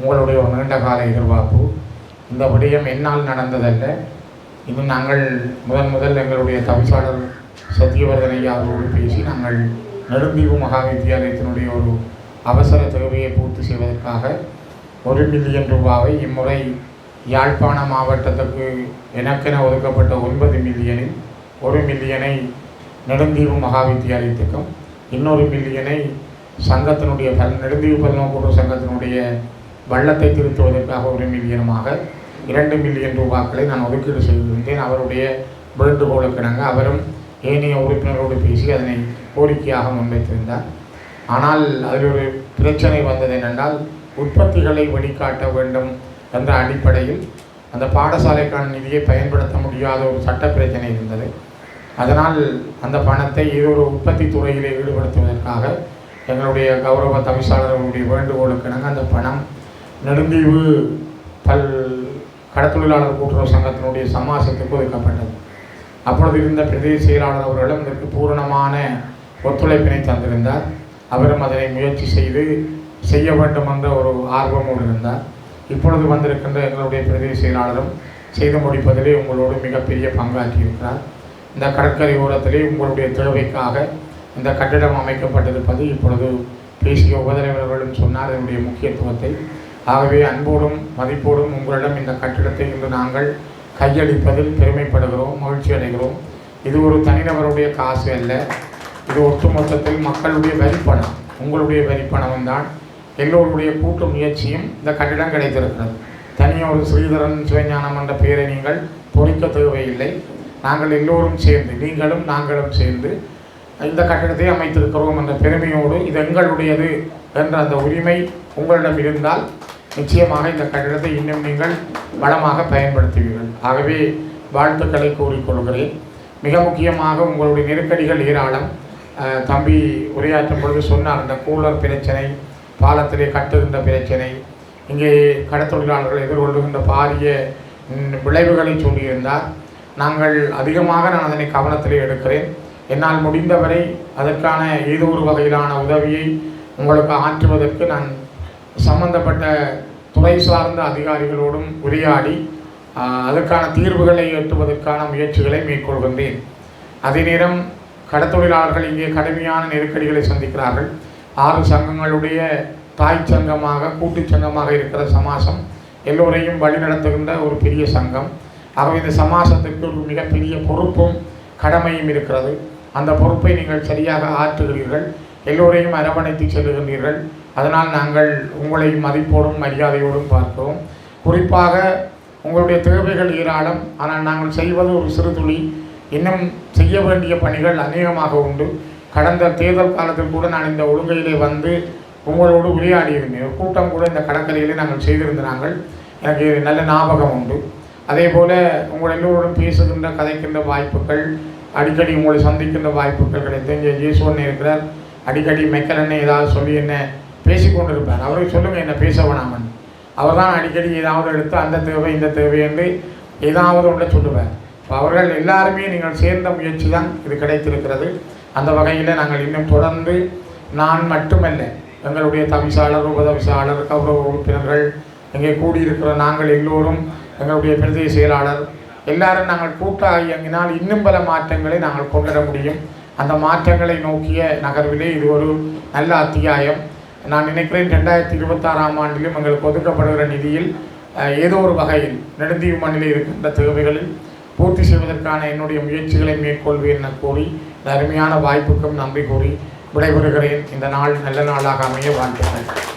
உங்களுடைய ஒரு நீண்ட கால எதிர்பார்ப்பு. இந்த விடயம் என்னால் நடந்ததல்ல. இது நாங்கள் முதன் முதல் எங்களுடைய தவிசாளர் சத்யவர்தனை அவரோடு பேசி நாங்கள் நெடுந்தீவு மகா வித்தியாலயத்தினுடைய ஒரு அவசர தேவையை பூர்த்தி செய்வதற்காக ஒரு மில்லியன் ரூபாவை இம்முறை யாழ்ப்பாண மாவட்டத்துக்கு எனக்கென ஒதுக்கப்பட்ட ஒன்பது மில்லியனில் ஒரு மில்லியனை நெடுந்தீவு மகா வித்தியாலயத்துக்கும் இன்னொரு மில்லியனை சங்கத்தினுடைய பல் நெடுந்தீவு பல்நோக்கூட்டு சங்கத்தினுடைய வள்ளத்தை திருத்துவதற்காக ஒரு மில்லியனுமாக இரண்டு மில்லியன் ரூபாக்களை நான் ஒதுக்கீடு செய்திருந்தேன். அவருடைய வேண்டுகோளுக்கிணங்க அவரும் ஏனைய உறுப்பினரோடு பேசி அதனை கோரிக்கையாக முன்வைத்திருந்தார். ஆனால் அதில் ஒரு பிரச்சனை வந்தது என்னென்றால் உற்பத்திகளை வெளிக்காட்ட வேண்டும் என்ற அடிப்படையில் அந்த பாடசாலைக்கான நிதியை பயன்படுத்த முடியாத ஒரு சட்ட பிரச்சனை இருந்தது. அதனால் அந்த பணத்தை ஏதோ ஒரு உற்பத்தி துறையிலே ஈடுபடுத்துவதற்காக எங்களுடைய கௌரவ தவிசாளர்களுடைய வேண்டுகோளுக்கிணங்க அந்த பணம் நெடுந்தீவு பல் கடத்தொழிலாளர் கூட்டுறவு சங்கத்தினுடைய சமாசத்துக்கு ஒதுக்கப்பட்டது. அப்பொழுது இருந்த பிரதேச செயலாளர் அவர்களும் இதற்கு பூரணமான ஒத்துழைப்பினை தந்திருந்தார். அவரும் அதனை முயற்சி செய்து செய்ய வேண்டும் என்ற ஒரு ஆர்வமோடு இருந்தார். இப்பொழுது வந்திருக்கின்ற எங்களுடைய பிரதேச செயலாளரும் செய்து முடிப்பதிலே உங்களோடு மிகப்பெரிய பங்காற்றியிருக்கிறார். இந்த கடற்கரை ஓரத்திலே உங்களுடைய தேவைக்காக இந்த கட்டிடம் அமைக்கப்பட்டிருப்பது இப்பொழுது பேசிய உபதலைவர்களும் சொன்னார். இதனுடைய முக்கியத்துவத்தை ஆகவே அன்போடும் மதிப்போடும் உங்களிடம் இந்த கட்டிடத்தை இன்று நாங்கள் கையளிப்பதில் பெருமைப்படுகிறோம் மகிழ்ச்சி அடைகிறோம். இது ஒரு தனிநபருடைய காசு அல்ல. இது ஒட்டுமொத்தத்தில் மக்களுடைய வரிப்பணம். உங்களுடைய வரிப்பணம் தான். எல்லோருடைய கூட்டு முயற்சியும் இந்த கட்டிடம் கிடைத்திருக்கிறது. தனியாக ஒரு ஸ்ரீதரன் சிவஞானம் என்ற பெயரை நீங்கள் பொறிக்க தேவையில்லை. நாங்கள் எல்லோரும் சேர்ந்து நீங்களும் நாங்களும் சேர்ந்து இந்த கட்டிடத்தை அமைத்திருக்கிறோம் என்ற பெருமையோடு இது எங்களுடையது என்ற அந்த உரிமை உங்களிடம் இருந்தால் நிச்சயமாக இந்த கட்டிடத்தை இன்னும் நீங்கள் வளமாக பயன்படுத்துவீர்கள். ஆகவே வாழ்த்துக்களை கூறிக்கொள்கிறேன். மிக முக்கியமாக உங்களுடைய நெருக்கடிகள் ஏராளம். தம்பி உரையாற்றும் பொழுது சொன்னார் இந்த கூலர் பிரச்சனை பாலத்திலே கட்டுகின்ற பிரச்சனை இங்கே கடத்தொழிலாளர்கள் எதிர்கொள்ளுகின்ற பாரிய விளைவுகளை சொல்லியிருந்தார். நாங்கள் அதிகமாக நான் அதனை கவனத்திலே எடுக்கிறேன். என்னால் முடிந்தவரை அதற்கான ஏதோ ஒரு வகையிலான உதவியை உங்களுக்கு ஆற்றுவதற்கு நான் சம்பந்தப்பட்ட துறை சார்ந்த அதிகாரிகளோடும் உரையாடி அதற்கான தீர்வுகளை எட்டுவதற்கான முயற்சிகளை மேற்கொள்கின்றேன். அதே நேரம் கடத்தொழிலாளர்கள் இங்கே கடுமையான நெருக்கடிகளை சந்திக்கிறார்கள். ஆறு சங்கங்களுடைய தாய் சங்கமாக கூட்டுச் சங்கமாக இருக்கிற சமாசம் எல்லோரையும் வழிநடத்துகின்ற ஒரு பெரிய சங்கம். ஆகவே இந்த சமாசத்துக்கு ஒரு மிகப்பெரிய பொறுப்பும் கடமையும் இருக்கிறது. அந்த பொறுப்பை நீங்கள் சரியாக ஆற்றுகிறீர்கள். எல்லோரையும் அரவணைத்து செல்லுகின்றீர்கள். அதனால் நாங்கள் உங்களை மதிப்போடும் மரியாதையோடும் பார்த்தோம். குறிப்பாக உங்களுடைய தேவைகள் ஏராளம். ஆனால் நாங்கள் செய்வது ஒரு சிறு துளி. இன்னும் செய்ய வேண்டிய பணிகள் அநேகமாக உண்டு. கடந்த தேர்தல் காலத்தில் கூட நான் இந்த ஒழுங்கையிலே வந்து உங்களோடு உரையாடி இருந்தேன் கூட்டம் கூட இந்த கடற்கரையிலே நாங்கள் செய்திருந்தாங்கள் எனக்கு நல்ல ஞாபகம் உண்டு. அதே போல் உங்கள் எல்லோரும் பேசுகின்ற கதைக்கின்ற வாய்ப்புகள் அடிக்கடி உங்களை சந்திக்கின்ற வாய்ப்புகள் கிடைத்து இங்கே ஜேசுவன் இருக்கிறார். அடிக்கடி மெக்கலன்னு ஏதாவது சொல்லி என்ன பேசிக்கொண்டிருப்பார். அவரை சொல்லுங்கள் என்ன பேச வேணாமன். அவர் தான் அடிக்கடி ஏதாவது எடுத்து அந்த தேவை இந்த தேவை என்று ஏதாவது ஒன்றை சொல்லுவார். இப்போ அவர்கள் எல்லாருமே நீங்கள் சேர்ந்த முயற்சி தான் இது கிடைத்திருக்கிறது. அந்த வகையில் நாங்கள் இன்னும் தொடர்ந்து நான் மட்டுமல்ல எங்களுடைய தவிசாளர் உபதவிசாளர் கௌரவ உறுப்பினர்கள் இங்கே கூடியிருக்கிற நாங்கள் எல்லோரும் எங்களுடைய பிரதேச செயலாளர் எல்லாரும் நாங்கள் கூட்டாக இயங்கினால் இன்னும் பல மாற்றங்களை நாங்கள் கொண்டுவர முடியும். அந்த மாற்றங்களை நோக்கிய நகர்விலே இது ஒரு நல்ல அத்தியாயம். நான் நினைக்கிறேன் ரெண்டாயிரத்தி இருபத்தாறாம் ஆண்டிலும் எங்களுக்கு ஒதுக்கப்படுகிற நிதியில் ஏதோ ஒரு வகையில் நெடுந்தீவு மண்ணில் இருக்கின்ற தேவைகளில் பூர்த்தி செய்வதற்கான என்னுடைய முயற்சிகளை மேற்கொள்வேன் என கூறி அருமையான வாய்ப்புக்கும் நன்றி கூறி விடைபெறுகிறேன். இந்த நாள் நல்ல நாளாக அமைய வாழ்த்துக்கள்.